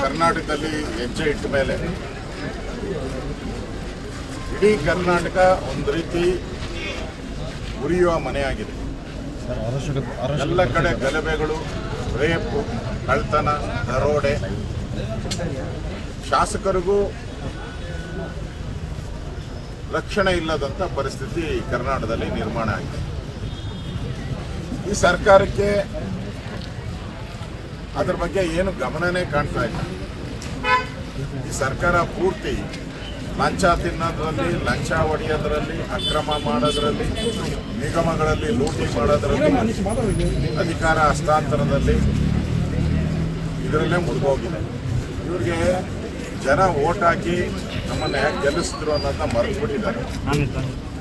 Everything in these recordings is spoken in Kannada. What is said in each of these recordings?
ಕರ್ನಾಟಕದಲ್ಲಿ ಹೆಜ್ಜೆ ಇಟ್ಟ ಮೇಲೆ ಇಡೀ ಕರ್ನಾಟಕ ಒಂದು ರೀತಿ ಉರಿಯುವ ಮನೆಯಾಗಿದೆ. ಎಲ್ಲ ಕಡೆ ಗಲಭೆಗಳು, ರೇಪು ಕಳ್ತನ ದರೋಡೆ. ಶಾಸಕರಿಗೂ ರಕ್ಷಣೆ ಇಲ್ಲದಂಥ ಪರಿಸ್ಥಿತಿ ಕರ್ನಾಟಕದಲ್ಲಿ ನಿರ್ಮಾಣ ಆಗಿದೆ. ಈ ಸರ್ಕಾರಕ್ಕೆ ಅದ್ರ ಬಗ್ಗೆ ಏನು ಗಮನನೇ ಕಾಣ್ತಾ ಇಲ್ಲ. ಈ ಸರ್ಕಾರ ಪೂರ್ತಿ ಲಂಚ ತಿನ್ನೋದ್ರಲ್ಲಿ, ಲಂಚ ಹೊಡೆಯೋದ್ರಲ್ಲಿ, ಅಕ್ರಮ ಮಾಡೋದ್ರಲ್ಲಿ, ನಿಗಮಗಳಲ್ಲಿ ಲೂಟಿ ಮಾಡೋದ್ರಲ್ಲಿ ಅಧಿಕಾರ ಹಸ್ತಾಂತರದಲ್ಲಿ ಇದರಲ್ಲೇ ಮುಳುಗೋಗಿದೆ. ಇವ್ರಿಗೆ ಜನ ಓಟ್ ಹಾಕಿ ನಮ್ಮನ್ನ ಯಾಕೆ ಗೆಲ್ಲಿಸಿದ್ರು ಅನ್ನೋದನ್ನ ಮರೆತು ಬಿಟ್ಟಿದ್ದಾರೆ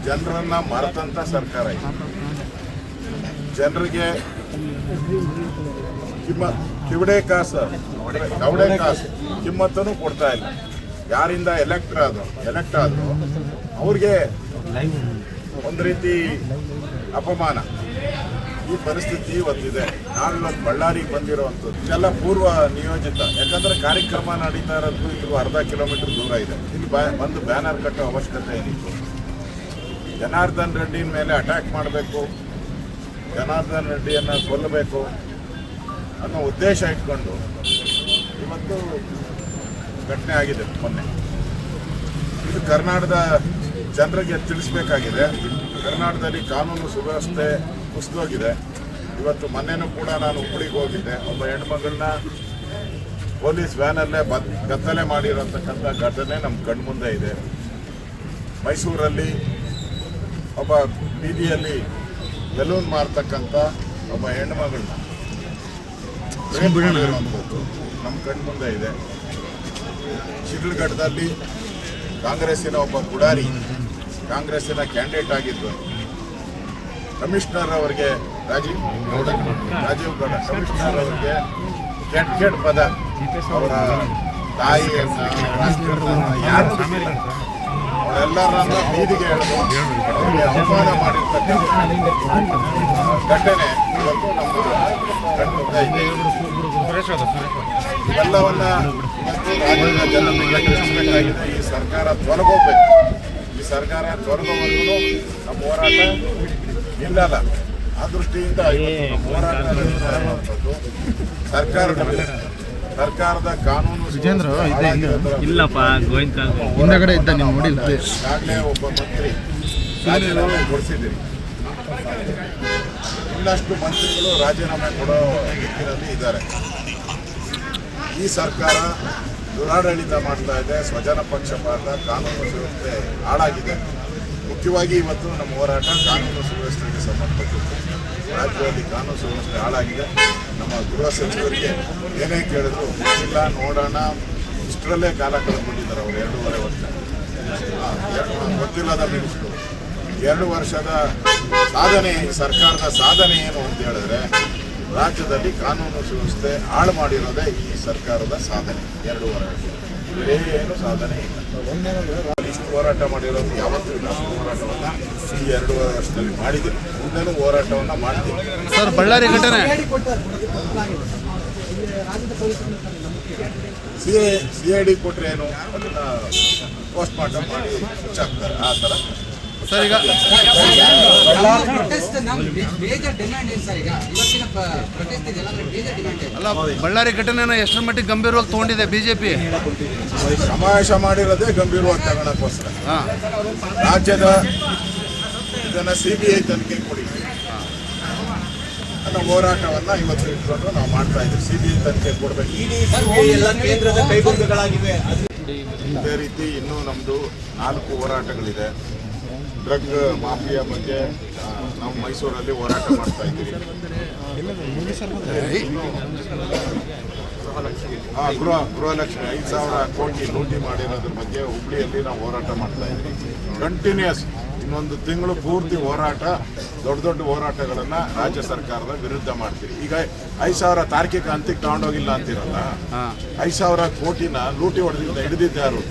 ಜನರನ್ನ ಮರೆತಂತ ಸರ್ಕಾರ ಇದೆ. ಜನರಿಗೆ ಕಿಮ್ಮ ಕಿವಡೆ ಕಾಸು ಕವಡೆ ಕಾಸು. ಕಿಮ್ಮತ್ತನ್ನು ಕೊಡ್ತಾ ಇಲ್ಲ. ಯಾರಿಂದ ಎಲೆಕ್ಟ್ ಅದು ಎಲೆಕ್ಟ್ ಆದ್ರು ಅವ್ರಿಗೆ ಒಂದು ರೀತಿ ಅಪಮಾನ. ಈ ಪರಿಸ್ಥಿತಿ ಒಂದಿದೆ ನಾನು ಇವತ್ತು ಬಳ್ಳಾರಿಗೆ ಬಂದಿರುವಂಥದ್ದು. ಇದೆಲ್ಲ ಪೂರ್ವ ನಿಯೋಜಿತ. ಯಾಕಂದ್ರೆ ಕಾರ್ಯಕ್ರಮ ನಡೀತಾ ಇರೋದು ಇದು ಅರ್ಧ ಕಿಲೋಮೀಟರ್ ದೂರ ಇದೆ. ಇಲ್ಲಿ ಬಾ ಬಂದು ಬ್ಯಾನರ್ ಕಟ್ಟೋ ಅವಶ್ಯಕತೆ ಏನಿತ್ತು? ಜನಾರ್ದನ್ ರೆಡ್ಡಿನ ಮೇಲೆ ಅಟ್ಯಾಕ್ ಮಾಡಬೇಕು. ಜನಾರ್ದನ್ ರೆಡ್ಡಿಯನ್ನು ಕೊಲ್ಲಬೇಕು ಅನ್ನೋ ಉದ್ದೇಶ ಇಟ್ಕೊಂಡು ಇವತ್ತು ಘಟನೆ ಆಗಿದೆ ಮೊನ್ನೆ. ಇದು ಕರ್ನಾಟಕದ ಜನರಿಗೆ ತಿಳಿಸ್ಬೇಕಾಗಿದೆ. ಕರ್ನಾಟಕದಲ್ಲಿ ಕಾನೂನು ಸುವ್ಯವಸ್ಥೆ ಕುಸಿದೋಗಿದೆ. ಇವತ್ತು ಮೊನ್ನೆನೂ ಕೂಡ ನಾನು ಹುಬ್ಬಳ್ಳಿಗೆ ಹೋಗಿದ್ದೆ. ಒಬ್ಬ ಹೆಣ್ಮಗಳನ್ನ ಪೊಲೀಸ್ ವ್ಯಾನಲ್ಲೇ ಬದ್ ಗತ್ತಲೆ ಮಾಡಿರೋತಕ್ಕಂಥ ಘಟನೆ ನಮ್ಮ ಕಣ್ಮುಂದೆ ಇದೆ. ಮೈಸೂರಲ್ಲಿ ಒಬ್ಬ ಬೀದಿಯಲ್ಲಿ ಬೆಲೂನ್ ಮಾರ್ತಕ್ಕಂಥ ಒಬ್ಬ ಹೆಣ್ಮಗಳನ್ನ ಮಾಡಿರುವಂಥದ್ದು ನಮ್ಮ ಕಣ್ಮುಂದೆ ಇದೆ. ಶಿಡ್ಲಘಟ್ಟದಲ್ಲಿ ಕಾಂಗ್ರೆಸ್ಸಿನ ಒಬ್ಬ ಪುಡಾರಿ ಕಾಂಗ್ರೆಸ್ಸಿನ ಕ್ಯಾಂಡಿಡೇಟ್ ಆಗಿದ್ದು ಕಮಿಷನರ್ ಅವರಿಗೆ ರಾಜೀವ್ ಗೌಡ ರಾಜೀವ್ ಗೌಡ ಕಮಿಷನರ್ ಅವರಿಗೆ ಕೆಟ್ಟ ಕೆಟ್ಟ ಪದ. ಅವರ ತಾಯಿ ಯಾರು ಅವರೆಲ್ಲರನ್ನ ಬೀದಿಗೆ ಎಳೆದು ಅವಮಾನ ಮಾಡಿರ್ತಕ್ಕಂಥ ಘಟನೆ ಇವತ್ತು ನಮ್ಮ ಇವೆಲ್ಲವನ್ನ ರಾಜ್ಯದ ಜನತೆಗೆ ತಿಳಿಸಬೇಕಾಗಿದೆ. ಈ ಸರ್ಕಾರ ತೊಲಗೋಗ್ಬೇಕು ಈ ಸರ್ಕಾರ ತೊಲಗೋವರೆಗೂ ನಮ್ಮ ಹೋರಾಟ ನಿಲ್ಲಲ್ಲ. ಆ ದೃಷ್ಟಿಯಿಂದ ಹೋರಾಟ ಸರ್ಕಾರ ಸರ್ಕಾರದ ಕಾನೂನು ವಿಜೇಂದ್ರ. ಇಲ್ಲಪ್ಪ ಗೋವಿಂದ ಹಿಂದಗಡೆ ಇದ್ದ ನೀವು ನೋಡಿಲ್ಲ. ಈಗಾಗಲೇ ಒಬ್ಬ ಮಂತ್ರಿ. ರಾಜೀನಾಮೆ ಕೊಡಿಸಿದ್ದೀರಿ ಇನ್ನಷ್ಟು ಮಂತ್ರಿಗಳು ರಾಜೀನಾಮೆ ಕೊಡೋ ನಿಟ್ಟಿನಲ್ಲಿ ಇದ್ದಾರೆ. ಈ ಸರ್ಕಾರ ದುರಾಡಳಿತ ಮಾಡ್ತಾ ಇದೆ ಸ್ವಜನ ಪಕ್ಷಪಾತ ಕಾನೂನು ವ್ಯವಸ್ಥೆ ಹಾಳಾಗಿದೆ. ಮುಖ್ಯವಾಗಿ ಇವತ್ತು ನಮ್ಮ ಹೋರಾಟ ಕಾನೂನು ಸುವ್ಯವಸ್ಥೆಗೆ ಸಂಬಂಧಪಟ್ಟಿದ್ದು ರಾಜ್ಯದಲ್ಲಿ ಕಾನೂನು ಸುವ್ಯವಸ್ಥೆ ಹಾಳಾಗಿದೆ. ನಮ್ಮ ಗೃಹ ಸಚಿವರಿಗೆ ಏನೇ ಕೇಳಿದ್ರು, ಇಲ್ಲ, ನೋಡೋಣ, ಇಷ್ಟರಲ್ಲೇ ಕಾಲ ಕಳ್ಕೊಂಡಿದ್ದಾರೆ ಅವರು ಎರಡೂವರೆ ವರ್ಷ. ಗೊತ್ತಿಲ್ಲದ ಮಿನಿಸ್ಟ್ರು ಎರಡು ವರ್ಷದ ಸಾಧನೆ, ಸರ್ಕಾರದ ಸಾಧನೆ ಏನು ಅಂತ ಹೇಳಿದ್ರೆ, ರಾಜ್ಯದಲ್ಲಿ ಕಾನೂನು ಸುವ್ಯವಸ್ಥೆ ಹಾಳು ಮಾಡಿರೋದೇ ಈ ಸರ್ಕಾರದ ಸಾಧನೆ, ಎರಡೂವರೆ ವರ್ಷ. ಬೇರೆ ಏನು ಸಾಧನೆ ಇಲ್ಲ ಇಷ್ಟು ಹೋರಾಟ ಮಾಡಿರೋದು ಯಾವತ್ತೂ ಇಲ್ಲ. ಹೋರಾಟವನ್ನ ಈ ಎರಡು ವರ್ಷದಲ್ಲಿ ಮಾಡಿದ್ದೀವಿ ಮುಂದೆನೂ ಹೋರಾಟವನ್ನ ಮಾಡ್ತೀವಿ. ಸರ್ ಬಳ್ಳಾರಿ ಘಟನೆ. C A C I D ಕೊಟ್ರೆ ಏನು ಅದನ್ನ ಪೋಸ್ಟ್ ಮಾರ್ಟಮ್ ಮಾಡಿ ಮುಚ್ಚಾಕ್ತಾರೆ ಆ ಥರ. ಸರ್ ಈಗ ಅಲ್ಲ ಬಳ್ಳಾರಿ ಘಟನೆನ ಎಷ್ಟರ ಮಟ್ಟಿಗೆ ಗಂಭೀರವಾಗಿ ತಗೊಂಡಿದೆ ಬಿಜೆಪಿ? ಸಮಾವೇಶ ಮಾಡಿರೋದೇ ಗಂಭೀರವಾಗಿ ತಗೊಳಕ್ಕೋಸ್ಕರ. ಹಾ. ರಾಜ್ಯದ ಇದನ್ನ ಸಿ ಬಿ ಐ ತನಿಖೆ ಕೊಡಿ. ಅನ್ನೋ ಹೋರಾಟವನ್ನ ಇವತ್ತು ಇಟ್ಕೊಂಡು ನಾವು ಮಾಡ್ತಾ ಇದ್ದೀವಿ. ಸಿ ಬಿ ಐ ತನಿಖೆ ಕೊಡಬೇಕು. ಎಲ್ಲ ಕೇಂದ್ರದ ಕೈಗೊಂಬೆಗಳಾಗಿವೆ ಇದೇ ರೀತಿ ಇನ್ನೂ ನಮ್ಮದು ನಾಲ್ಕು ಹೋರಾಟಗಳಿದೆ. ಡ್ರಗ್ ಮಾಫಿಯಾ ಬಗ್ಗೆ ನಾವು ಮೈಸೂರಲ್ಲಿ ಹೋರಾಟ ಮಾಡ್ತಾ ಇದ್ದೀವಿ. ಗೃಹ ಗೃಹಲಕ್ಷ್ಮಿ ಐದು ಸಾವಿರ ಕೋಟಿ ಲೂಟಿ ಮಾಡಿರೋದ್ರ ಬಗ್ಗೆ ಹುಬ್ಳಿಯಲ್ಲಿ ನಾವು ಹೋರಾಟ ಮಾಡ್ತಾ ಇದ್ದೀವಿ. ಕಂಟಿನ್ಯೂಸ್ ಇನ್ನೊಂದು ತಿಂಗಳು ಪೂರ್ತಿ ಹೋರಾಟ ದೊಡ್ಡ ದೊಡ್ಡ ಹೋರಾಟಗಳನ್ನ ರಾಜ್ಯ ಸರ್ಕಾರದ ವಿರುದ್ಧ ಮಾಡ್ತೀವಿ. ಈಗ ಐದು ಸಾವಿರ ತಾರ್ಕಿಕ ಹಂತಕ್ಕೆ ತಗೊಂಡೋಗಿಲ್ಲ ಅಂತಿರಲ್ಲ ಐದು ಸಾವಿರ ಕೋಟಿನ ಲೂಟಿ ಹೊಡೆದಿದ್ದ ಹಿಡಿದಿದ್ದಾರು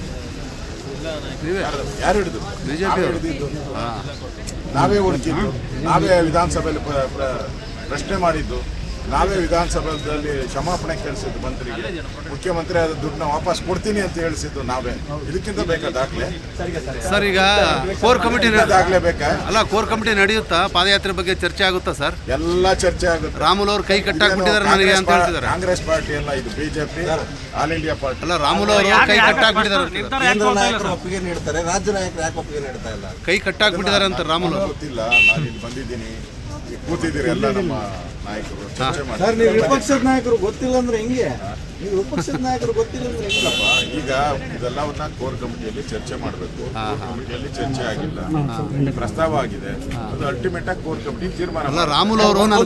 ನೀವೇ ಯಾರು- ಹಿಡಿದು? ಬಿಜೆಪಿ. ಹಿಡಿದಿದ್ದು. ನಾವೇ ಹುಡುಕಿದ್ದು ನಾವೇ ವಿಧಾನಸಭೆಯಲ್ಲಿ ಪ್ರ- ಪ್ರ- ಪ್ರಶ್ನೆ ಮಾಡಿದ್ದು. ನಾವೇ ವಿಧಾನಸಭೆಯಲ್ಲಿ ಕ್ಷಮಾಪಣೆ ಕೇಳಿಸಿದ್ದು ಮಂತ್ರಿಗೆ. ಮುಖ್ಯಮಂತ್ರಿ ಆದ ದುಡ್ಡನ್ನ ವಾಪಸ್ ಕೊಡ್ತೀನಿ ಅಂತ ಹೇಳಿಸಿದ್ದು ನಾವೇ. ಇದಕ್ಕಿಂತ ಬೇಕಾ ದಾಖಲೆ? ಸರ್ ಈಗ ಕೋರ್ ಕಮಿಟಿ ದಾಖಲೆ ಬೇಕಾ? ಅಲ್ಲ ಕೋರ್ ಕಮಿಟಿ ನಡೆಯುತ್ತಾ? ಪಾದಯಾತ್ರೆ ಬಗ್ಗೆ ಚರ್ಚೆ ಆಗುತ್ತಾ ಸರ್? ಎಲ್ಲ ಚರ್ಚೆ ಆಗುತ್ತೆ. ರಾಮುಲು ಅವ್ರು ಕೈ ಕಟ್ಟಾಕ್ಬಿಟ್ಟಿದ್ದಾರೆ ನನಗೆ ಅಂತ ಹೇಳ್ತಿದ್ದಾರೆ. ಕಾಂಗ್ರೆಸ್ ಪಾರ್ಟಿ ಅಲ್ಲ ಇದು ಬಿಜೆಪಿ ಆಲ್ ಇಂಡಿಯಾ ಪಾರ್ಟಿ. ಅಲ್ಲ ರಾಮುಲು ಅವರು ಕೈ ಕಟ್ಟಾಕ್ಬಿಟ್ಟಿದ್ದಾರೆ ಅಂತಿದ್ದಾರೆ. ಕೇಂದ್ರ ನಾಯಕರು ಒಪ್ಪಿಗೆ ನೀಡ್ತಾರೆ ರಾಜ್ಯ ನಾಯಕರು ಯಾಕೆ ಒಪ್ಪಿಗೆ ನೀಡ್ತಾ ಇಲ್ಲ? ಕೈ ಕಟ್ಟಾಕ್ಬಿಟ್ಟಿದ್ದಾರೆ ಅಂತ ರಾಮುಲು ಗೊತ್ತಿಲ್ಲ ನಾನು ಇಲ್ಲಿ ಬಂದಿದ್ದೀನಿ. ಕೂತಿದ್ದೀರಿ ಎಲ್ಲ ನಮ್ಮ ನಾಯಕರು. ಚರ್ಚೆ ಸರ್ ನೀವು ಮಾಡಿ ವಿಪಕ್ಷದ ನಾಯಕರು ಗೊತ್ತಿಲ್ಲ ಅಂದ್ರೆ ಹೆಂಗೆ? ನೀವು ವಿಪಕ್ಷದ ನಾಯಕರು ಗೊತ್ತಿಲ್ಲ ಅಂದ್ರೆ ಹೆಂಗೆ? ಇಲ್ಲಪ್ಪ, ಈಗ ಇದೆಲ್ಲವನ್ನ ಕೋರ್ ಕಮಿಟಿಯಲ್ಲಿ ಚರ್ಚೆ ಮಾಡಬೇಕು. ಕಮಿಟಿಯಲ್ಲಿ ಚರ್ಚೆ ಆಗಿಲ್ಲ. ಪ್ರಸ್ತಾವ ಆಗಿದೆ. ಅದು ಅಲ್ಟಿಮೇಟ್ ಆಗಿ ಕೋರ್ ಕಮಿಟಿ ತೀರ್ಮಾನ ಅಲ್ಲ. ರಾಮುಲು ಅವರು